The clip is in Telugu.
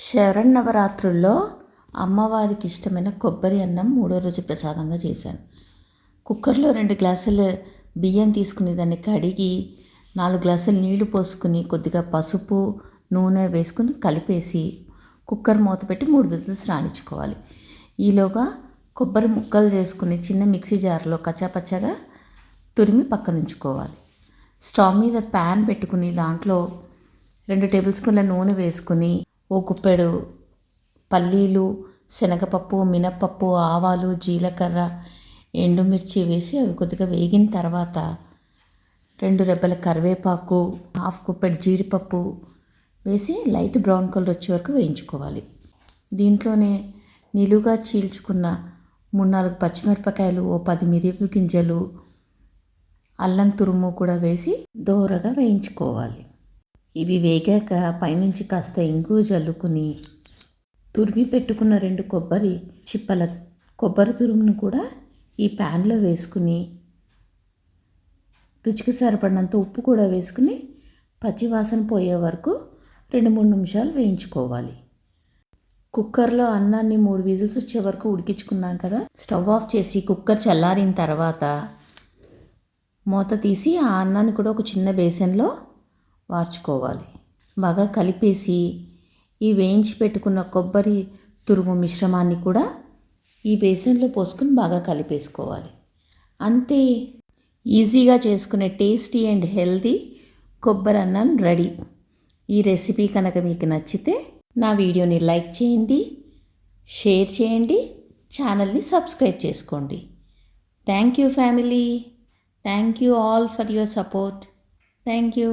శరణవరాత్రుల్లో అమ్మవారికి ఇష్టమైన కొబ్బరి అన్నం మూడో రోజు ప్రసాదంగా చేశాను. కుక్కర్లో రెండు గ్లాసులు బియ్యం తీసుకుని దాన్ని కడిగి నాలుగు గ్లాసులు నీళ్ళు పోసుకుని కొద్దిగా పసుపు నూనె వేసుకుని కలిపేసి కుక్కర్ మూత పెట్టి మూడు విజిల్స్ రాణించుకోవాలి. ఈలోగా కొబ్బరి ముక్కలు చేసుకుని చిన్న మిక్సీ జార్లో కచ్చాపచ్చాగా తురిమి పక్కన ఉంచుకోవాలి. స్టవ్ మీద ప్యాన్ పెట్టుకుని దాంట్లో రెండు టేబుల్ స్పూన్ల నూనె వేసుకుని ఓ గుప్పెడు పల్లీలు శనగపప్పు మినప్పప్పు ఆవాలు జీలకర్ర ఎండుమిర్చి వేసి అవి కొద్దిగా వేగిన తర్వాత రెండు రెబ్బల కరివేపాకు హాఫ్ కుప్పెడు జీడిపప్పు వేసి లైట్ బ్రౌన్ కలర్ వచ్చే వరకు వేయించుకోవాలి. దీంట్లోనే నిలువుగా చీల్చుకున్న మూడు నాలుగు పచ్చిమిరపకాయలు ఓ పది మిరియపు గింజలు అల్లం తురుము కూడా వేసి దోరగా వేయించుకోవాలి. ఇవి వేగాక పైనుంచి కాస్త ఇంగు జల్లుకుని తురిమి పెట్టుకున్న రెండు కొబ్బరి చిప్పల కొబ్బరి తురుమును కూడా ఈ ప్యాన్లో వేసుకుని రుచికి సరిపడినంత ఉప్పు కూడా వేసుకుని పచ్చివాసన పోయే వరకు రెండు మూడు నిమిషాలు వేయించుకోవాలి. కుక్కర్లో అన్నాన్ని మూడు విజిల్స్ వచ్చే వరకు ఉడికించుకున్నాం కదా స్టవ్ ఆఫ్ చేసి కుక్కర్ చల్లారిన తర్వాత మూత తీసి ఆ అన్నాన్ని కూడా ఒక చిన్న బేసన్లో వార్చుకోవాలి బాగా కలిపేసి ఈ వేయించి పెట్టుకున్న కొబ్బరి తురుము మిశ్రమాన్ని కూడా ఈ బేసన్లో పోసుకుని బాగా కలిపేసుకోవాలి. అంతే ఈజీగా చేసుకునే టేస్టీ అండ్ హెల్తీ కొబ్బరి అన్నం రెడీ. ఈ రెసిపీ కనుక మీకు నచ్చితే నా వీడియోని లైక్ చేయండి షేర్ చేయండి ఛానల్ని సబ్స్క్రైబ్ చేసుకోండి. Thank you family. Thank you all for your support. Thank you.